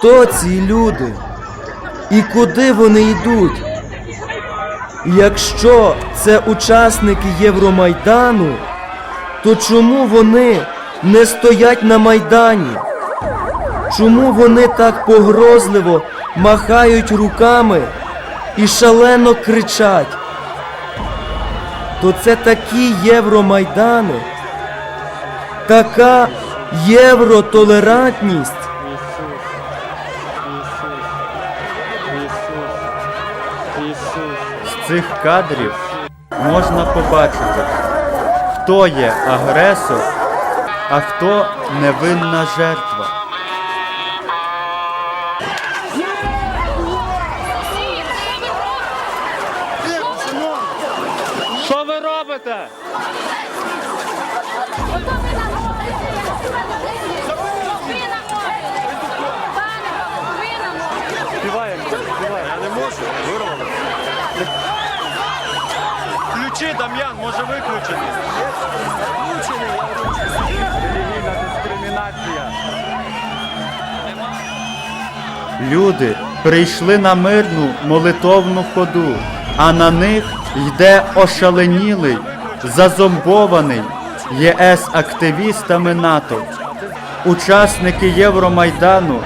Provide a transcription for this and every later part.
Хто ці люди? І куди вони йдуть? Якщо це учасники Євромайдану, то чому вони не стоять на Майдані? Чому вони так погрозливо махають руками і шалено кричать? То це такі Євромайдани, така євротолерантність. Цих кадрів можна побачити, хто є агресор, а хто невинна жертва. Що ви робите? Дам'ян, може виключити. Релігійна дискримінація. Люди прийшли на мирну молитовну ходу, а на них йде ошаленілий, зазомбований ЄС активістами НАТО. Учасники Євромайдану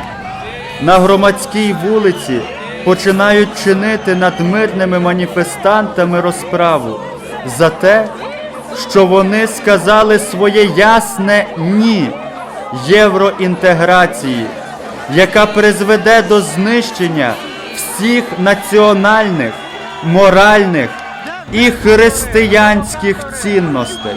на громадській вулиці починають чинити над мирними маніфестантами розправу за те, що вони сказали своє ясне ні євроінтеграції, яка призведе до знищення всіх національних, моральних і християнських цінностей.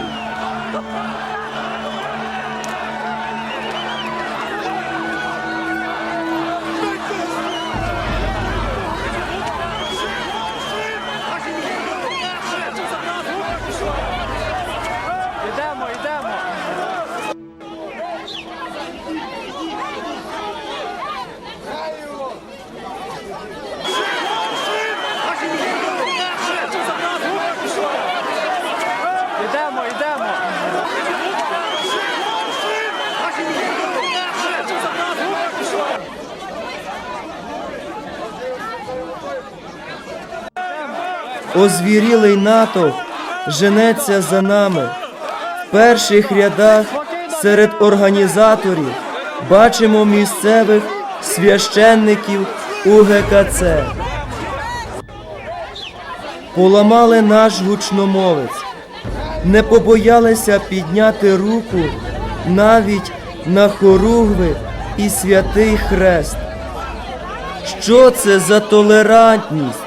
Озвірілий натовп женеться за нами. В перших рядах серед організаторів бачимо місцевих священників УГКЦ. Поламали наш гучномовець, не побоялися підняти руку навіть на хоругви і святий хрест. Що це за толерантність?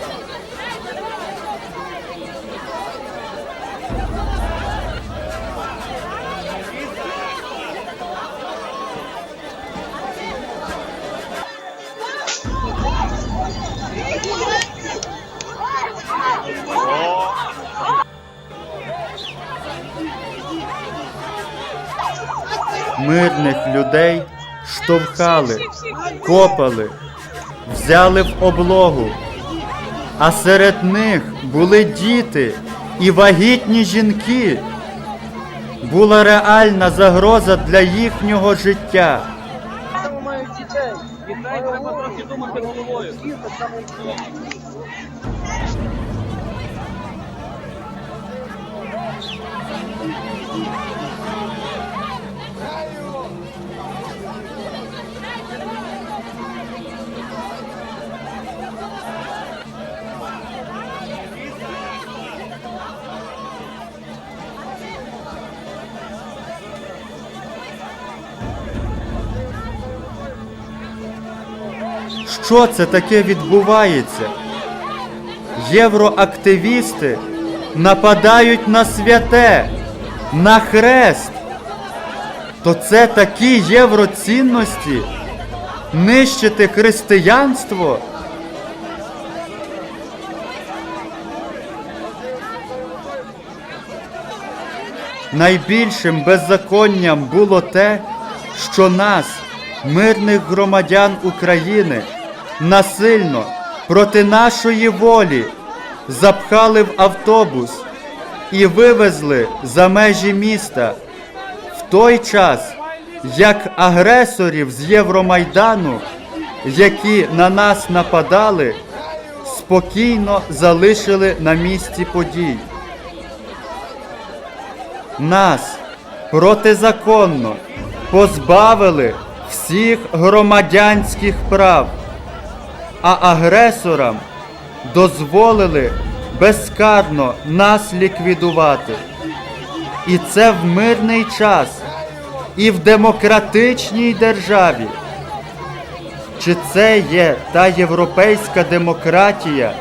мирних людей штовхали, копали, взяли в облогу, а серед них були діти і вагітні жінки. Була реальна загроза для їхнього життя. Дітей. Що це таке відбувається? Євроактивісти нападають на святе, на хрест. То це такі євроцінності, нищити християнство? Найбільшим беззаконням було те, що нас, мирних громадян України, насильно проти нашої волі запхали в автобус і вивезли за межі міста в той час, як агресорів з Євромайдану, які на нас нападали, спокійно залишили на місці подій. Нас протизаконно позбавили всіх громадянських прав, а агресорам дозволили безкарно нас ліквідувати. І це в мирний час і в демократичній державі. Чи це є та європейська демократія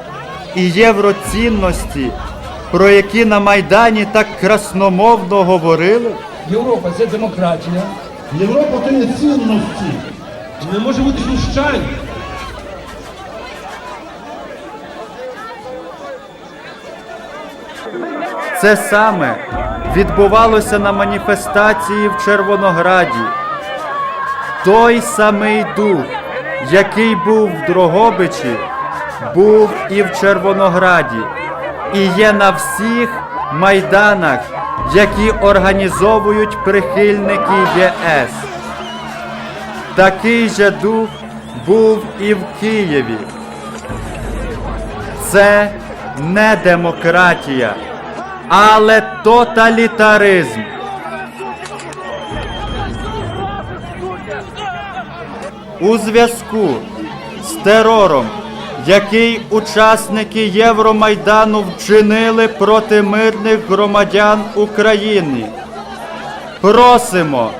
і євроцінності, про які на Майдані так красномовно говорили? Європа це демократія. Європа то є цінності. Не може бути знущань. Це саме відбувалося на маніфестації в Червонограді. Той самий дух, який був в Дрогобичі, був і в Червонограді, і є на всіх майданах, які організовують прихильники ЄС. Такий же дух був і в Києві. Це не демократія, але тоталітаризм. У зв'язку з терором, який учасники Євромайдану вчинили проти мирних громадян України, просимо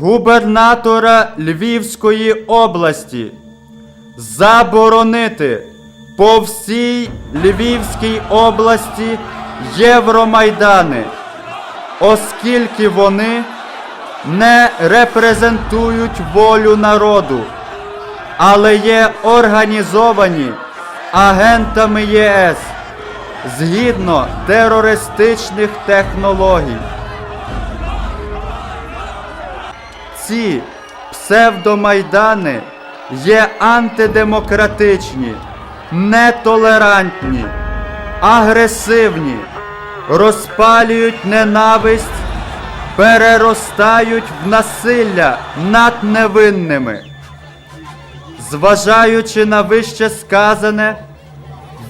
губернатора Львівської області заборонити по всій Львівській області Євромайдани, оскільки вони не репрезентують волю народу, але є організовані агентами ЄС згідно терористичних технологій. Ці псевдомайдани є антидемократичні, нетолерантні, агресивні, розпалюють ненависть, переростають в насилля над невинними. Зважаючи на вище сказане,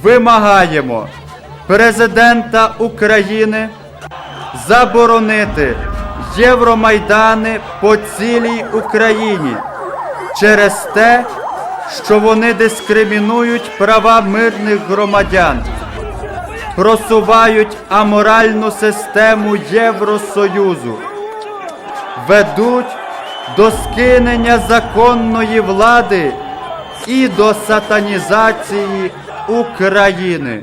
вимагаємо президента України заборонити Євромайдани по цілій Україні через те, що вони дискримінують права мирних громадян, просувають аморальну систему Євросоюзу, ведуть до скинення законної влади і до сатанізації України.